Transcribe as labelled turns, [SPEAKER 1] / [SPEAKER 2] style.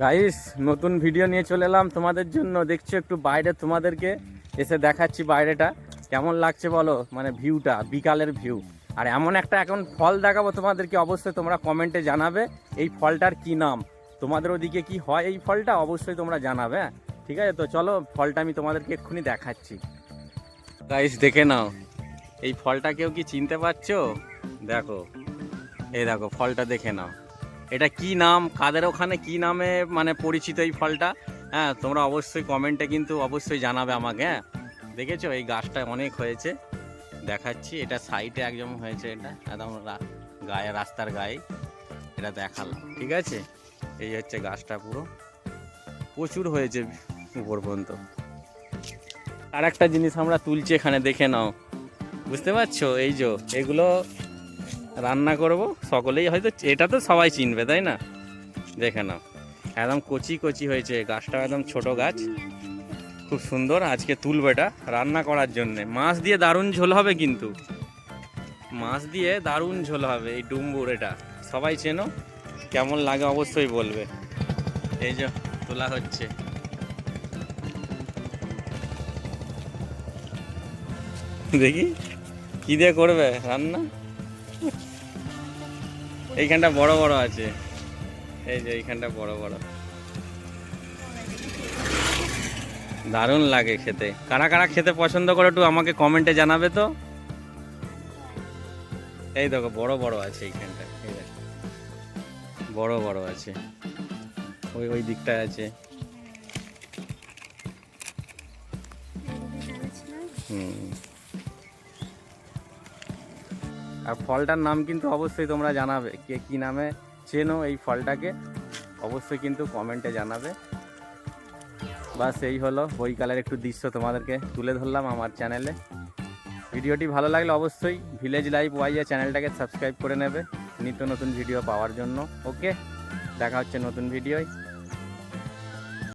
[SPEAKER 1] Guys নতুন video নিয়ে চলে এলাম তোমাদের জন্য। দেখছ একটু বাইরে তোমাদেরকে এসে দেখাচ্ছি বাইরেটা। কেমন লাগছে বলো? মানে ভিউটা বিকালের ভিউ আর এমন একটা এখন ফল দেখাবো তোমাদেরকে, অবশ্যই তোমরা কমেন্টে জানাবে এই ফলটার কি নাম। তোমাদের ওদিকে কি হয় এই ফলটা, অবশ্যই তোমরা জানাবে হ্যাঁ? ঠিক আছে? তো চলো, ফলটা আমি তোমাদেরকে এক্ষুনি দেখাচ্ছি। গাইস দেখে নাও। এই ফলটা কেউ কি চিনতে পারছ? দেখো। এই দেখো, ফলটা দেখে নাও। এটা কি নাম, কাদের ওখানে কি নামে মানে পরিচিত এই ফলটা? হ্যাঁ তোমরা অবশ্যই কমেন্টে কিন্তু অবশ্যই জানাবে আমাকে হ্যাঁ? দেখেছ? এই গাছটা অনেক হয়েছে। দেখাচ্ছি, এটা সাইডে একদম হয়েছে এটা, একদম গায়ে, রাস্তার গায়ে। এটা দেখালাম, ঠিক আছে? এই হচ্ছে গাছটা পুরো। প্রচুর হয়েছে উপর পর্যন্ত। আর একটা জিনিস আমরা তুলছি এখানে, দেখে নাও। বুঝতে পারছ? এই যে, এগুলো রান্না করব, সকলেই হয়তো, এটা তো সবাই চিনবে, তাই না? দেখে নাও। একদম কচি কচি হয়েছে গাছটা একদম ছোট গাছ। খুব সুন্দর, আজকে তুলবো এটা রান্না করার জন্য। মাছ দিয়ে দারুণ ঝোল হবে কিন্তু। মাছ দিয়ে দারুণ ঝোল হবে, এই ডুম্বুর এটা। সবাই চেনো, কেমন লাগে অবশ্যই বলবে। এই যে, তোলা হচ্ছে। দেখি, কি দিয়ে করবে রান্না? এইখানটা বড় বড় আছে। এই যে এইখানটা বড় বড়। দারুণ লাগে খেতে। কারা কারা খেতে পছন্দ করে একটু আমাকে কমেন্টে জানাবে তো। এই দেখো, বড় বড় আছে এইখানটা। এই দেখো। বড় বড় আছে। ওই ওই দিকটায় আছে। হুম। আর ফলটার নাম কিন্তু অবশ্যই তোমরা জানাবে, কে কী নামে চেনো এই ফলটাকে, অবশ্যই কিন্তু কমেন্টে জানাবে। বাস এই হলো বইকালের একটু দৃশ্য তোমাদেরকে তুলে ধরলাম আমার চ্যানেলে ভিডিওটি ভালো লাগলে অবশ্যই ভিলেজ লাইফ ওয়াইয়া চ্যানেলটাকে সাবস্ক্রাইব করে নেবে, নিত্য নতুন ভিডিও পাওয়ার জন্য। ওকে দেখা হচ্ছে নতুন ভিডিওয়